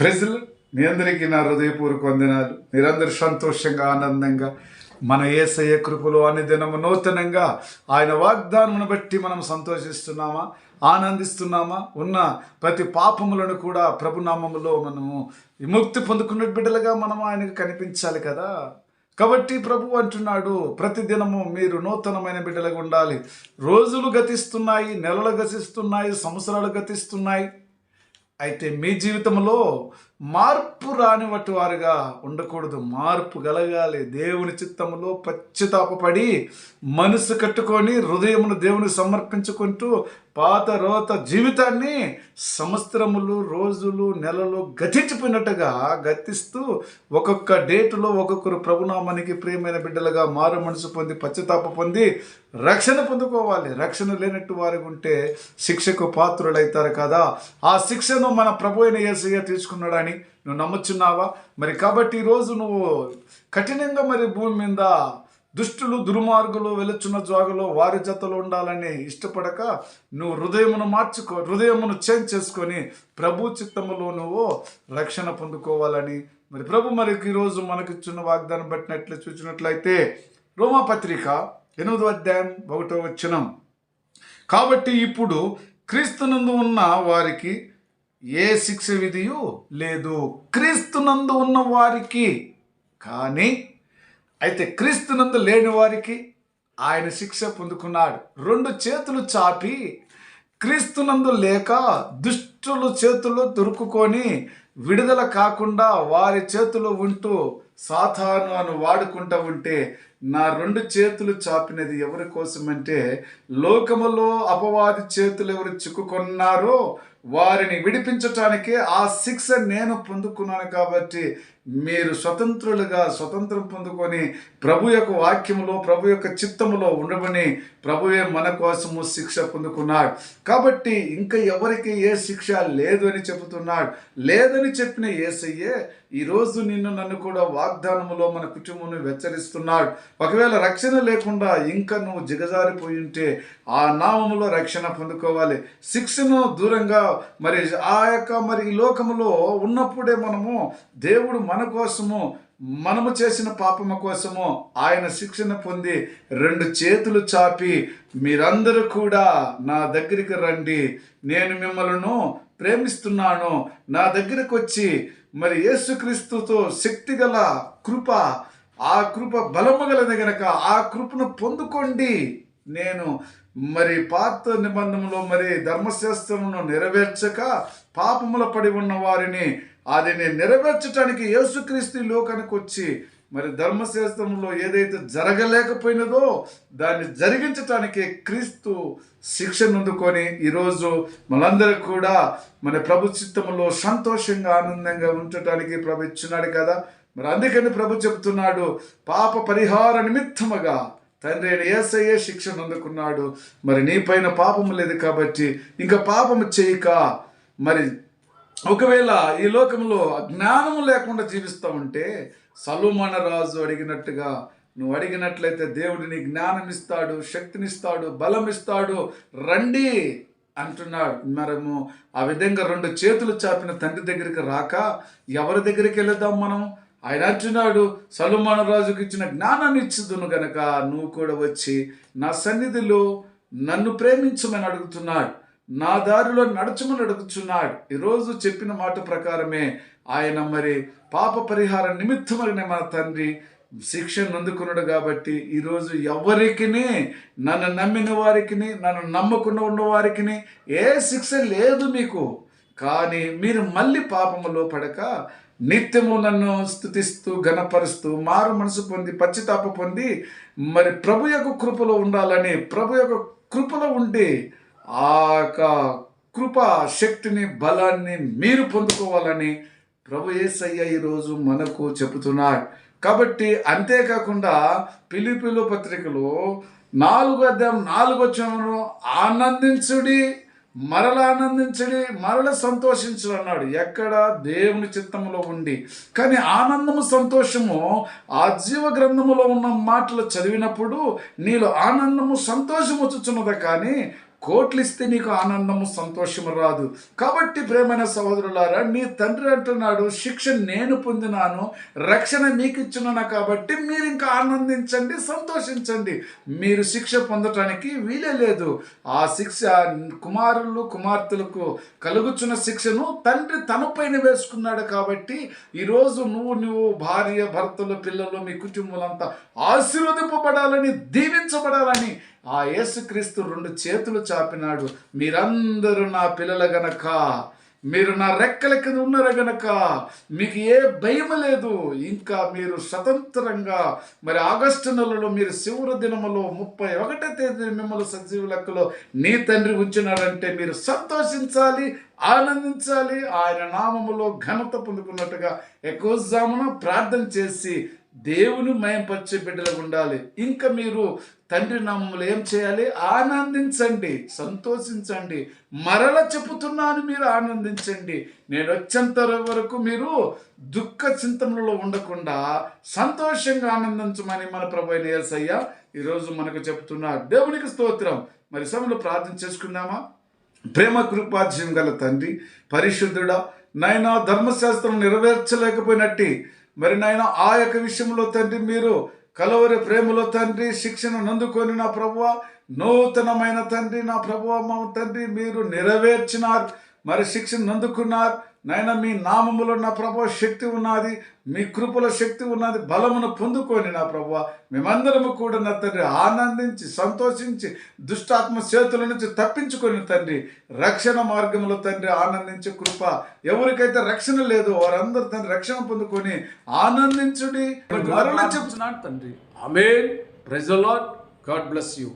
ప్రజలు మీ అందరికీ నా హృదయపూర్వక వందనాలు. మీరందరూ సంతోషంగా ఆనందంగా మన ఏసయ కృపలో అన్ని దినము నూతనంగా ఆయన వాగ్దానమును బట్టి మనం సంతోషిస్తున్నామా ఆనందిస్తున్నామా ఉన్న ప్రతి పాపములను కూడా ప్రభునామములో మనము విముక్తి పొందుకున్న బిడ్డలుగా మనం ఆయనకు కనిపించాలి కదా. కాబట్టి ప్రభు అంటున్నాడు ప్రతిదినము మీరు నూతనమైన బిడ్డలుగా ఉండాలి. రోజులు గతిస్తున్నాయి నెలలు గతిస్తున్నాయి సంవత్సరాలు గతిస్తున్నాయి. అయితే మీ జీవితంలో మార్పు రానివటి వారుగా ఉండకూడదు. మార్పు కలగాలి. దేవుని చిత్తములో పశ్చితాపడి మనసు కట్టుకొని హృదయమును దేవుని సమర్పించుకుంటూ పాత రోత జీవితాన్ని సంవత్సరములు రోజులు నెలలు గతించిపోయినట్టుగా గతిస్తూ ఒక్కొక్క డేటులో ఒక్కొక్కరు ప్రభునామానికి ప్రియమైన బిడ్డలుగా మారు మనసు పొంది పశ్చితాప పొంది రక్షణ పొందుకోవాలి. రక్షణ లేనట్టు వారు ఉంటే శిక్షకు పాత్రులైతారు కదా. ఆ శిక్షను మన ప్రభు అయిన తీసుకున్నాడు. అని నువ్వు నమ్ముచున్నావా? మరి కాబట్టి ఈరోజు నువ్వు కఠినంగా మరి భూమి మీద దుష్టులు దుర్మార్గులు వెలుచున్న జాగులో వారి జతలో ఉండాలని ఇష్టపడక నువ్వు హృదయమును మార్చుకో హృదయమును చేంజ్ చేసుకొని ప్రభు చిత్తములో నువ్వు రక్షణ పొందుకోవాలని. మరి ప్రభు మరి ఈరోజు మనకు ఇచ్చిన వాగ్దానం బట్టినట్లు చూసినట్లయితే రోమాపత్రిక ఎనిమిదో అధ్యాయం ఒకటో వచ్చినం కాబట్టి ఇప్పుడు క్రీస్తునందు ఉన్న వారికి ఏ శిక్ష విధియు లేదు. క్రీస్తునందు ఉన్న వారికి కానీ అయితే క్రీస్తునందు లేని వారికి ఆయన శిక్ష పొందుకున్నాడు. రెండు చేతులు చాపి క్రీస్తునందు లేక దుష్టులు చేతుల్లో దొరుకుకొని విడుదల కాకుండా వారి చేతిలో ఉంటూ సాధారణను వాడుకుంటూ ఉంటే నా రెండు చేతులు చాపినది ఎవరి కోసమంటే లోకములో అపవాది చేతులు ఎవరు చిక్కుకున్నారో వారిని విడిపించటానికే ఆ శిక్ష నేను పొందుకున్నాను కాబట్టి మీరు స్వతంత్రులుగా స్వతంత్రం పొందుకొని ప్రభు యొక్క వాక్యములో ప్రభు యొక్క చిత్తములో ఉండమని ప్రభువే మన కోసము శిక్ష పొందుకున్నాడు. కాబట్టి ఇంకా ఎవరికి ఏ శిక్ష లేదు అని చెబుతున్నాడు. లేదని చెప్పిన ఏసయ్యే ఈరోజు నిన్ను నన్ను కూడా వాగ్దానములో మన కుటుంబం హెచ్చరిస్తున్నాడు ఒకవేళ రక్షణ లేకుండా ఇంకా నువ్వు జిగజారిపోయి ఉంటే ఆ నామములో రక్షణ పొందుకోవాలి. శిక్షను దూరంగా మరి ఆ యొక్క మరి ఈ లోకములో ఉన్నప్పుడే మనము దేవుడు మన కోసము మనము చేసిన పాపము కోసము ఆయన శిక్షణ పొంది రెండు చేతులు చాపి మీరందరూ కూడా నా దగ్గరికి రండి. నేను మిమ్మల్ని ప్రేమిస్తున్నాను. నా దగ్గరకు వచ్చి మరి యేసుక్రీస్తుతో శక్తిగల కృప ఆ కృప బలము గలది గనక ఆ కృపను పొందుకోండి. నేను మరి పాత నిబంధనలో మరి ధర్మశాస్త్రమును నెరవేర్చక పాపముల పడి ఉన్న వారిని అది నేను నెరవేర్చడానికి యేసుక్రీస్తు లోకానికి వచ్చి మరి ధర్మశాస్త్రంలో ఏదైతే జరగలేకపోయినదో దాన్ని జరిగించటానికి క్రీస్తు శిక్షను అందుకొని ఈరోజు మనందరికి కూడా మన ప్రభు చిత్తములో సంతోషంగా ఆనందంగా ఉంచటానికి ప్రభు ఇచ్చినాడు కదా. మరి అందుకని ప్రభు చెప్తున్నాడు పాప పరిహార నిమిత్తముగా తండ్రి అయిన ఏసయ్యే శిక్షను అందుకున్నాడు మరి నీ పైన పాపము లేదు కాబట్టి ఇంకా పాపము చేయక మరి ఒకవేళ ఈ లోకంలో జ్ఞానము లేకుండా జీవిస్తూ ఉంటే సలుమణ రాజు అడిగినట్టుగా నువ్వు అడిగినట్లయితే దేవుడు నీ జ్ఞానం ఇస్తాడు శక్తినిస్తాడు బలం ఇస్తాడు రండి అంటున్నాడు. మనము ఆ విధంగా రెండు చేతులు చాపిన తండ్రి దగ్గరికి రాక ఎవరి దగ్గరికి వెళదాం మనం? ఆయన అంటున్నాడు సలుమాన రాజుకి ఇచ్చిన జ్ఞానాన్ని ఇచ్చుదును గనక నువ్వు కూడా వచ్చి నా సన్నిధిలో నన్ను ప్రేమించమని అడుగుతున్నాడు. నా దారిలో నడుచుమని అడుగుచున్నాడు. ఈరోజు చెప్పిన మాట ప్రకారమే ఆయన మరి పాప పరిహార నిమిత్తమైన మన తండ్రి శిక్షను అందుకున్నాడు కాబట్టి ఈరోజు ఎవరికి నన్ను నమ్మిన వారికి నన్ను నమ్మకుండా ఉన్న వారికి ఏ శిక్ష లేదు మీకు. కానీ మీరు మళ్ళీ పాపములో పడక నిత్యము నన్ను స్థుతిస్తూ గణపరుస్తూ మారు మనసు పొంది పశ్చితాప పొంది మరి ప్రభు యొక్క కృపలో ఉండాలని ప్రభు యొక్క కృపలో ఉండి ఆ యొక్క కృప శక్తిని బలాన్ని మీరు పొందుకోవాలని ప్రభు ఏసయ్య ఈరోజు మనకు చెబుతున్నాడు. కాబట్టి అంతేకాకుండా పిలిపిలు పత్రికలో నాలుగు అధ్యాయం నాలుగు వచ్చాము ఆనందించుడి మరల ఆనందించడి మరల సంతోషించడు అన్నాడు. ఎక్కడ? దేవుని చిత్తంలో ఉండి. కానీ ఆనందము సంతోషము ఆ జీవ గ్రంథములో ఉన్న మాటలు చదివినప్పుడు నీలో ఆనందము సంతోషము వచ్చుచున్నది కానీ కోట్లు ఇస్తే నీకు ఆనందము సంతోషము రాదు. కాబట్టి ప్రేమైన సహోదరులారా నీ తండ్రి అంటున్నాడు శిక్ష నేను పొందినాను రక్షణ మీకు ఇచ్చున్నాను కాబట్టి మీరు ఇంకా ఆనందించండి సంతోషించండి. మీరు శిక్ష పొందటానికి వీలే లేదు. ఆ శిక్ష కుమారులు కుమార్తెలకు కలుగుచున్న శిక్షను తండ్రి తన పైన వేసుకున్నాడు కాబట్టి ఈరోజు నువ్వు నువ్వు భార్య భర్తలు పిల్లలు మీ కుటుంబాలంతా ఆశీర్వదింపబడాలని దీవించబడాలని ఆ యేసుక్రీస్తు రెండు చేతులు చాపినాడు. మీరందరూ నా పిల్లల గనక మీరు నా రెక్కల కింద ఉన్నారు గనక మీకు ఏ భయం లేదు. ఇంకా మీరు స్వతంత్రంగా మరి ఆగస్టు నెలలో మీరు శివుర దినములో ముప్పై ఒకటో తేదీ మిమ్మల్ని సజీవ లెక్కలో నీ తండ్రి ఉంచినాడంటే మీరు సంతోషించాలి ఆనందించాలి. ఆయన నామములో ఘనత పొందుకున్నట్టుగా ఎక్కువ జామున ప్రార్థన చేసి దేవుని మయంపరిచే బిడ్డలకు ఉండాలి. ఇంకా మీరు తండ్రి నామములు ఏం చేయాలి? ఆనందించండి సంతోషించండి. మరల చెప్పుతున్నాను మీరు ఆనందించండి. నేను వచ్చేంత వరకు మీరు దుఃఖ చింతనలో ఉండకుండా సంతోషంగా ఆనందించమని మన ప్రభు అయిన ఈరోజు మనకు చెప్తున్నారు దేవునికి స్తోత్రం. మరి సమయంలో ప్రార్థన చేసుకుందామా? ప్రేమ కృపాధ్యం గల తండ్రి పరిశుద్ధుడా నాయన ధర్మశాస్త్రం నెరవేర్చలేకపోయినట్టి మరి నాయన ఆ యొక్క విషయంలో తండ్రి మీరు కలవరి ప్రేమలో తండ్రి శిక్షణ నందుకొని నా ప్రభువ నూతనమైన తండ్రి నా ప్రభువ మా తండ్రి మీరు నెరవేర్చినారు మరి శిక్షణ నందుకున్నారు నాయన మీ నామములో నా ప్రభు శక్తి ఉన్నది మీ కృపలో శక్తి ఉన్నది బలమును పొందుకొని నా ప్రభు. మేమందరము కూడా నా తండ్రి ఆనందించి సంతోషించి దుష్టాత్మ చేతుల నుంచి తప్పించుకొని తండ్రి రక్షణ మార్గంలో తండ్రి ఆనందించే కృప. ఎవరికైతే రక్షణ లేదో వారందరూ తండ్రి రక్షణ పొందుకొని ఆనందించుడి. మరల చెప్తున్నాడు తండ్రి. the Lord. God bless you.